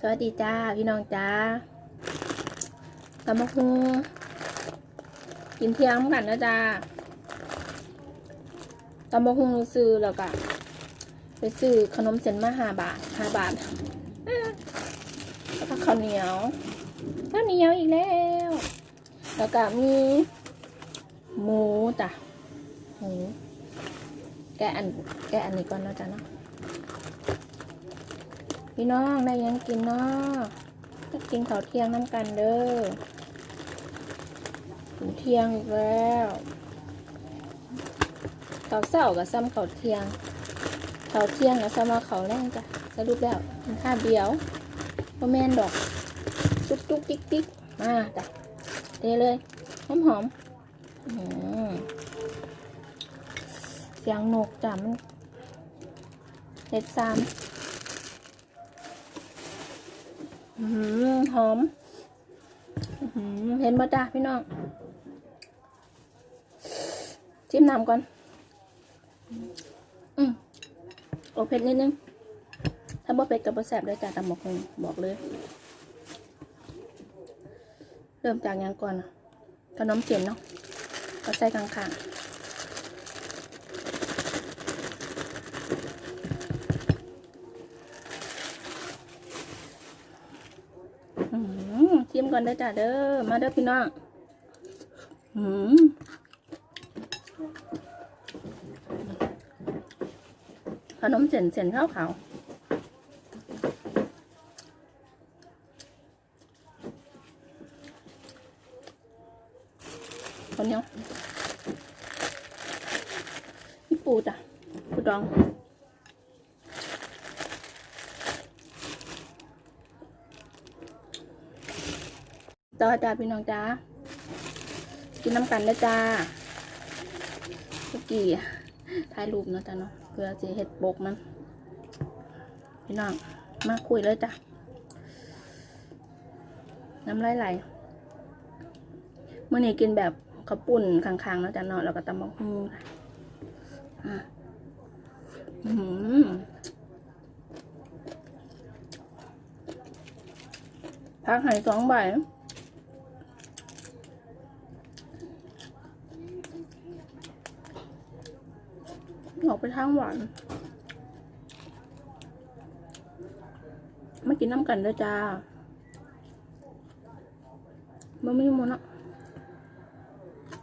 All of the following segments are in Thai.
สวัสดีจ้า พี่น้องจ้าตำมะฮุงกินเที่ยงกันนะจ้าตำมะฮุงซื้อแล้วก็ไปซื้อขนมเส้นมาห้าบาทห้าบาทแล้วก็ข้าวเหนียวข้าวเหนียวอีกแล้ว แล้วก็มี หมูจ้ะหมูแกอันแกอันนี้ก่อนนะจ้ะเนาะ พี่น้องได้ยังกินเนาะกินข้าวเที่ยงน้ำกันเด้อถึงเที่ยงอีกแล้วข้าวเช้ากับซ้ำข้าวเที่ยงข้าวเที่ยงกับซ้ำมาข้าวแรงจ้ะสรุปแล้วกินข้าวเดียวพ่อแม่นดอกจุกจุกติ๊กติ๊กมาจ้ะเทเลยหอมหอมเสียงนกจ้ะมันเห็ดซาม อือ หอมเห็นบ่จ้าพี่น้องจิ้มน้ำก่อน อืมโอเผ็ดนิดนึง ถ้าบ่เผ็ดกับบ่แซ่บเลยจ้าตำบักคงบอกเลย เริ่มจากยังก่อนขนมเจียนเนาะก็ใส่ข้างๆอืมชิม ก่อนเด้อจ้าเด้อ มาเด้อพี่น้องอืมขนมเส้นเส้นข้าวขาวคนเนียวนี่ปูจ้ะปูดอง ต่อจ้าพี่น้องจ้ากินน้ำกันนะจ้าเมื่อกี้ถ่ายรูปเนาะจ้าเนาะเพื่อจะเห็ดบกมัน พี่น้องมาคุยเลยจ้ะน้ำลายไหลเมื่อนี้กินแบบข้าวปุ่นคางๆเนาะจ้าเนาะแล้วก็ตำบักฮูค่ะอะอือหือพักหายสองใบ ออกไปทางหวาน มากินน้ำกันเด้อจ้าบ่มีหมันอะ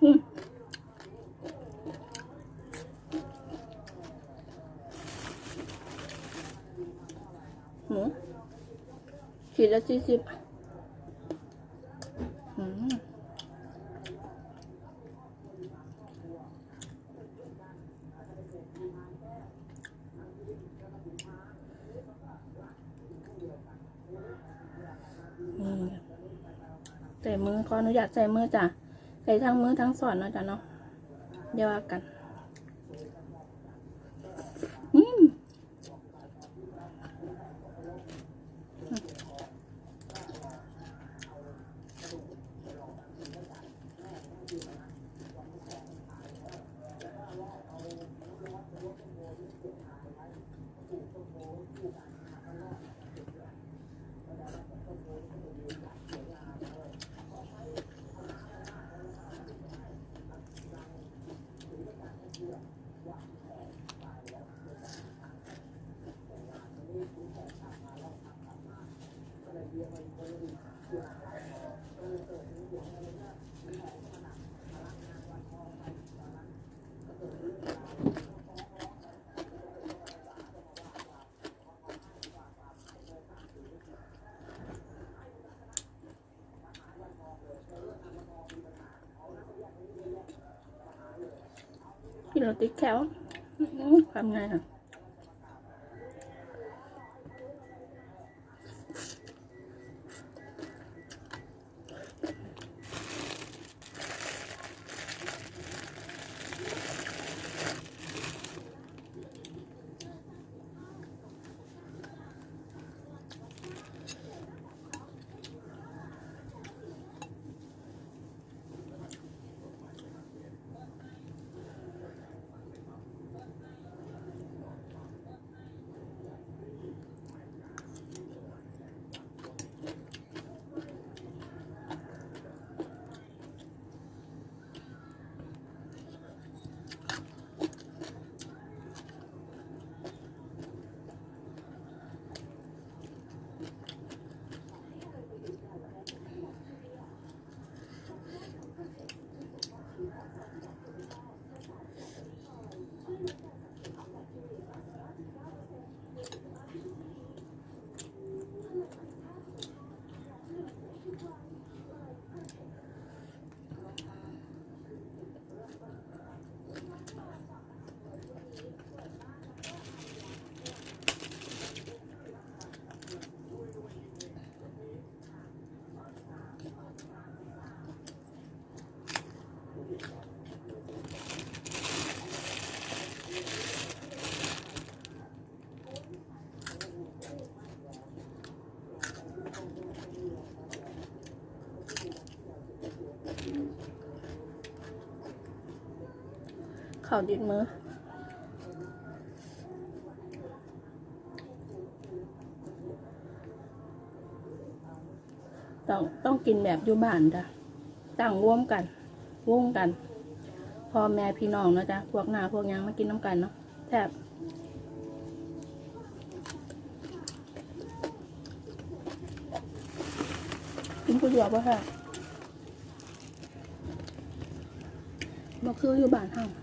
อืมหมูขีดละสี่สิบอืม นี่ใส่มือขออนุญาตใส่มือจ้ะใส่ทั้งมือทั้งสอนเนาะจ้ะเนาะเดี๋ยวว่ากันอืม เราติดแถวทำไงอะ เขาดิดมือ ต้องต้องกินแบบอยู่บ้านจ้ะตั้งร่วมกันวงกันพ่อแม่พี่น้องนะจ๊ะพวกหน้าพวกยังมากินน้ำกันเนาะแทบกินผู้เดียวป่ะค่ะบ่คืออยู่บ้านเฮา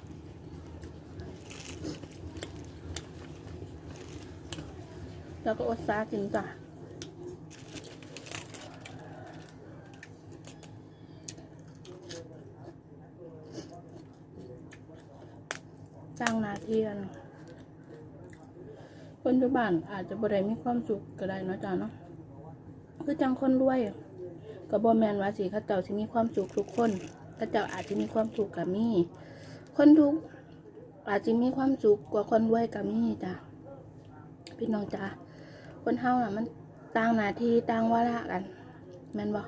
แล้วก็อดซากินจ้ะจ้างหนาเที่กันคนอยู่บ้านอาจจะบ่ได้มีความสุขก็ได้เนาะจ้าเนาะคือจังคนรวยก็บ่แมนว่าสิเขาเจ้าสิมีความสุขทุกคนเขาเจ้าอาจจะมีความสุขกับมีคนทุกอาจจะมีความสุขกว่าคนรวยกับมีจ้ะพี่น้องจ้า คนเฮาน่ะ มันต่างหน้าที่ต่างวาระกันแม่นบ่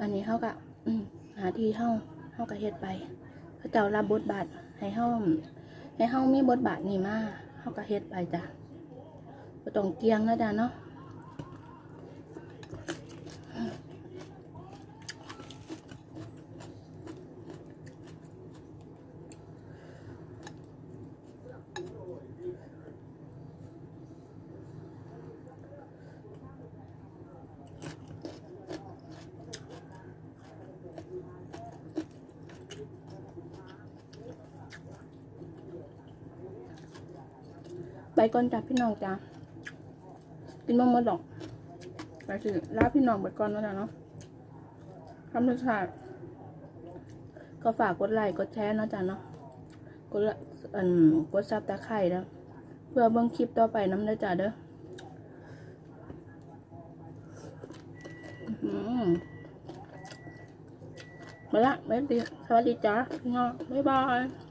อันนี้เฮาก็อืมหาที่เฮาเฮาก็เฮ็ดไปเขาเจ้ารับบทบาทให้เฮาให้เฮามีบทบาทนี่มาเฮาก็เฮ็ดไปจ้ะบ่ต้องเกียงนะจ้ะเนาะ ไปก่อนจ้ะพี่น้องจ้ะกินบ่หมดอกไปสิลาพี่น้องไปก่อนแล้วจ้ะเนาะคำสุดท้าก็ฝากกดไลค์กดแชร์เนาะจ้ะเนาะกดอันกดซับตะไคร่นะเพื่อเบิ่งคลิปต่อไปน้ำเด้อจ้ะเด้ออื้อหือมาละบ๊ายบายสวัสดีจ้าพี่น้องบ๊ายบาย